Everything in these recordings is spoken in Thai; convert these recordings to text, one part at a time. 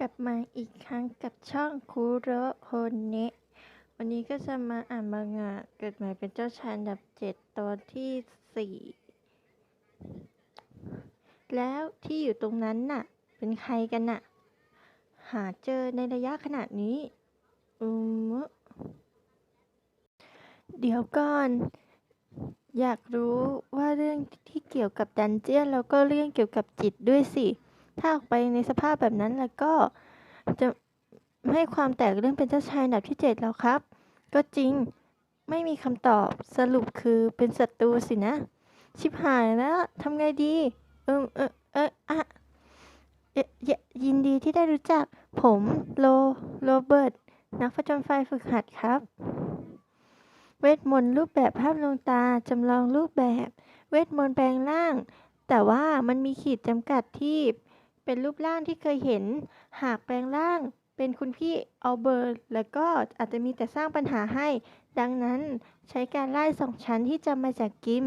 กลับมาอีกครั้งกับช่องคูโรโฮเนะวันนี้ก็จะมาอ่านมังงะเกิดใหม่เป็นเจ้าชายดับเจ็ดตอนที่สี่แล้วที่อยู่ตรงนั้นน่ะ เป็นใครกันน่ะ หาเจอในระยะขนาดนี้อืมเดี๋ยวก่อน อยากรู้ว่าเรื่องที่เกี่ยวกับดันเจียนแล้วก็เรื่องเกี่ยวกับจิตด้วยสิ ถ้าออกไปในสภาพแบบนั้นแล้วก็จะไม่ให้ความแตกเรื่องเป็นเจ้าชายอันดับที่เจ็ดแล้วครับ ก็จริงไม่มีคำตอบสรุปคือเป็นศัตรูสินะ ชิบหายแล้วทำไงดี เออเออเอออะเอ่อเยยินดีที่ได้รู้จัก ผมโลโรเบิร์ตนักผจญไฟฝึกหัดครับ เวทมนต์รูปแบบภาพลวงตาจำลองรูปแบบ เวทมนต์แปลงร่าง แต่ว่ามันมีขีดจำกัดที่ เป็นรูปร่างที่เคยเห็น หากแปลงร่างเป็นคุณพี่เอัลเบิร์แล้วก็อาจจะมีแต่สร้างปัญหาให้ ดังนั้นใช้การไล่สองชั้นที่จำมาจากกิม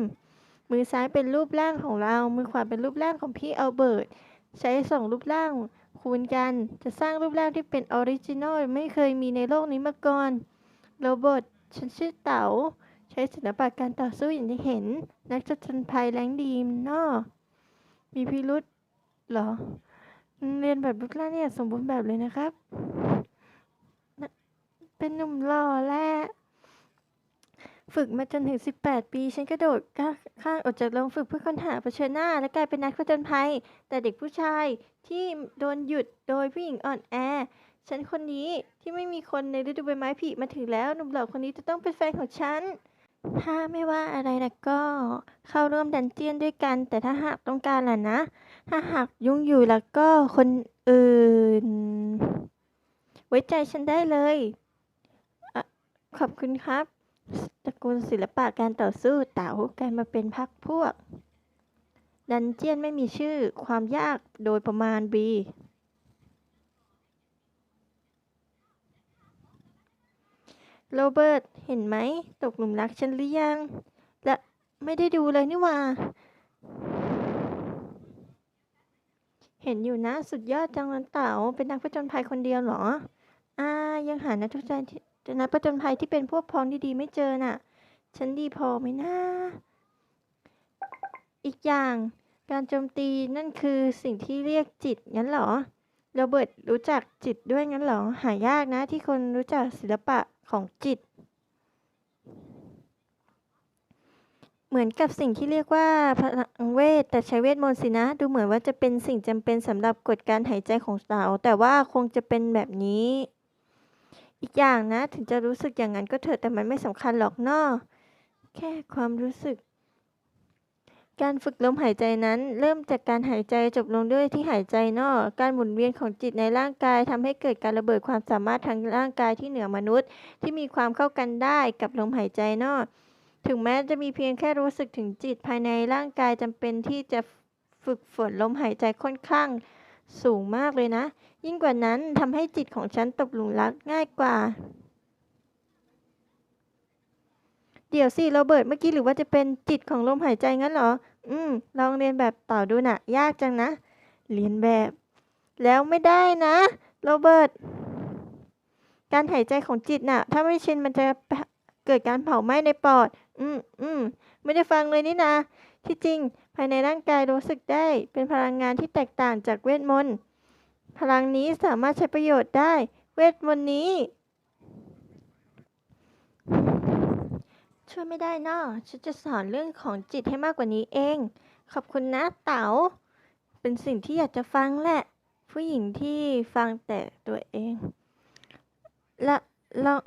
มือซ้ายเป็นรูปร่างของเรา มือขวาเป็นรูปร่างของพี่เอัลเบิร์ตใช้สองรูปร่างคูณกันจะสร้างรูปร่างที่เป็นออริจินอลไม่เคยมีในโลกนี้มาก่อนโรเบิร์ตฉันชื่อเต๋าใช้ศิลปะการต่อสู้อย่างที่เห็น นักจนภัยแรงดีมนอมีพิรุษเหรอ เรียนแบบรูปร่างเนี่ยสมบูรณ์แบบเลยนะครับ เป็นหนุ่มหล่อและฝึกมาจนถึง 18 ปี ฉันกระโดดก้าวข้างออกจากโรงฝึกเพื่อค้นหาเผชิญหน้า และกลายเป็นนักผจญภัย แต่เด็กผู้ชายที่โดนหยุดโดยผู้หญิงอ่อนแอ ฉันคนนี้ที่ไม่มีคนในฤดูใบไม้ผลิมาถึงแล้ว หนุ่มหล่อคนนี้จะต้องเป็นแฟนของฉัน ถ้าไม่ว่าอะไรแล้วก็เข้าร่วมดันเจียนด้วยกัน แต่ถ้าหากต้องการล่ะนะ ถ้าหากยุ่งอยู่แล้วก็คนอื่น ไว้ใจฉันได้เลยอขอบคุณครับตระกูลศิลปะการต่อสู้เต๋ากลายมาเป็นพักพวก ดันเจียนไม่มีชื่อความยากโดยประมาณ B โรเบิร์ต เห็นไหม ตกหลุมรักฉันหรือยัง และไม่ได้ดูเลยนี่ว่า เห็นอยู่นะ สุดยอดจังเลยเต๋าเป็นนักผจญภัยคนเดียวเหรอ อ่า ยังหานักผจญที่นักผจญภัยที่เป็นพวกพ้องดีๆ ไม่เจอน่ะ ฉันดีพอไหมนะอีกอย่าง การโจมตีนั่นคือสิ่งที่เรียกจิตงั้นหรอโรเบิร์ตรู้จักจิตด้วยงั้นหรอ หายากนะที่คนรู้จักศิลปะ ของจิต เหมือนกับสิ่งที่เรียกว่าพลังเวท แต่ใช้เวทมนต์สินะ ดูเหมือนว่าจะเป็นสิ่งจำเป็นสำหรับกฎการหายใจของเต๋าแต่ว่าคงจะเป็นแบบนี้ อีกอย่างนะ ถึงจะรู้สึกอย่างนั้นก็เถอะแต่มันไม่สำคัญหรอกเนอะแค่ความรู้สึก การฝึกลมหายใจนั้น เริ่มจากการหายใจจบลงด้วยที่หายใจนอก การหมุนเวียนของจิตในร่างกายทำให้เกิดการระเบิดความสามารถทางร่างกายที่เหนือมนุษย์ ที่มีความเข้ากันได้กับลมหายใจนอก ถึงแม้จะมีเพียงแค่รู้สึกถึงจิตภายในร่างกายจำเป็นที่จะฝึกฝนลมหายใจค่อนข้างสูงมากเลยนะ ยิ่งกว่านั้นทำให้จิตของฉันตกหลุมรักง่ายกว่า เดี๋ยวสิโรเบิร์ตเมื่อกี้หรือว่าจะเป็นจิตของลมหายใจงั้นเหรอ อืม ลองเรียนแบบต่อดูน่ะ ยากจังนะ เรียนแบบ แล้วไม่ได้นะโรเบิร์ต การหายใจของจิตน่ะ ถ้าไม่ชินมันจะเกิดการเผาไหม้ในปอด อืมอืมไม่ได้ฟังเลยนี่นาที่จริง ภายในร่างกายรู้สึกได้ เป็นพลังงานที่แตกต่างจากเวทมนต์ พลังนี้สามารถใช้ประโยชน์ได้ เวทมนต์นี้ ช่วยไม่ได้นอะฉันจะสอนเรื่องของจิตให้มากกว่านี้เอง ขอบคุณนะเต๋า เป็นสิ่งที่อยากจะฟังแหละ ผู้หญิงที่ฟังแต่ตัวเอง และลอง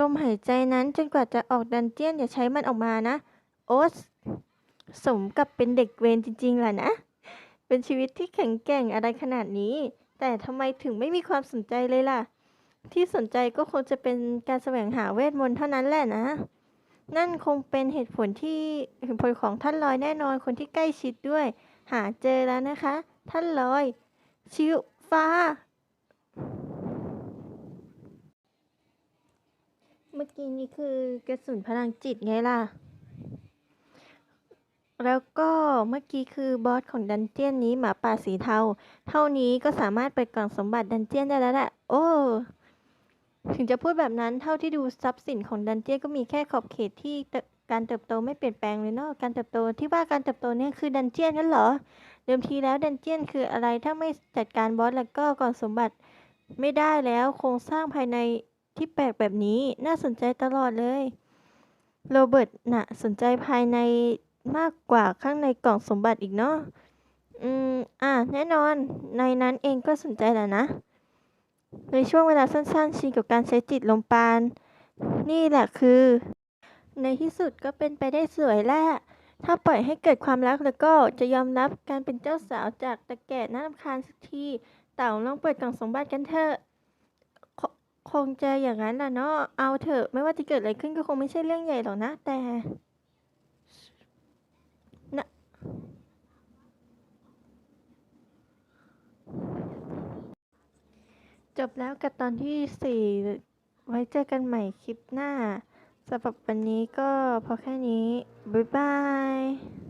ลมหายใจนั้นจนกว่าจะออกดันเจียนอย่าใช้มันออกมานะ โอ๊ตสมกับเป็นเด็กเวรจริงๆล่ะนะ เป็นชีวิตที่แข็งแกร่งอะไรขนาดนี้ แต่ทำไมถึงไม่มีความสนใจเลยล่ะ ที่สนใจก็คงจะเป็นการแสวงหาเวทมนต์เท่านั้นแหละนะ นั่นคงเป็นเหตุผลที่เหตุผลของท่านลอยแน่นอนคนที่ใกล้ชิดด้วย หาเจอแล้วนะคะ ท่านลอย ชิวฟ้า เมื่อกี้นี้คือกระสุนพลังจิตไงล่ะ แล้วก็เมื่อกี้คือบอสของดันเจียนนี้หมาป่าสีเทา เท่านี้ก็สามารถเปิดกล่องสมบัติดันเจียนได้แล้วแหละ โอ้ ถึงจะพูดแบบนั้นเท่าที่ดูทรัพย์สินของดันเจี้ยนก็มีแค่ขอบเขตที่การเติบโตไม่เปลี่ยนแปลงเลยเนาะการเติบโตที่ว่าการเติบโตเนี่ยคือดันเจี้ยนงั้นเหรอ เดิมทีแล้วดันเจี้ยนคืออะไรถ้าไม่จัดการบอสแล้วก็ก่องสมบัติไม่ได้แล้วโครงสร้างภายในที่แปลกแบบนี้น่าสนใจตลอดเลยโรเบิร์ตน่ะสนใจภายในมากกว่าข้างในกล่องสมบัติอีกเนาะอืมอะแน่นอนในนั้นเองก็สนใจแหละนะ ในช่วงเวลาสั้นๆ ชินกับการใช้จิตลมปานนี่แหละคือ ในที่สุดก็เป็นไปได้สวยแหละถ้าปล่อยให้เกิดความรักแล้วก็จะยอมรับการเป็นเจ้าสาวจากตะแก่น่ารำคาญสักทีเต่าลองเปิดกล่องสมบัติกันเถอะคคงจะอย่างนั้นแหละเนาะเอาเถอะไม่ว่าจะเกิดอะไรขึ้นก็คงไม่ใช่เรื่องใหญ่หรอกนะแต่ จบแล้วกับตอนที่สี่ไว้เจอกันใหม่คลิปหน้าสำหรับวันนี้ก็พอแค่นี้ บ๊ายบาย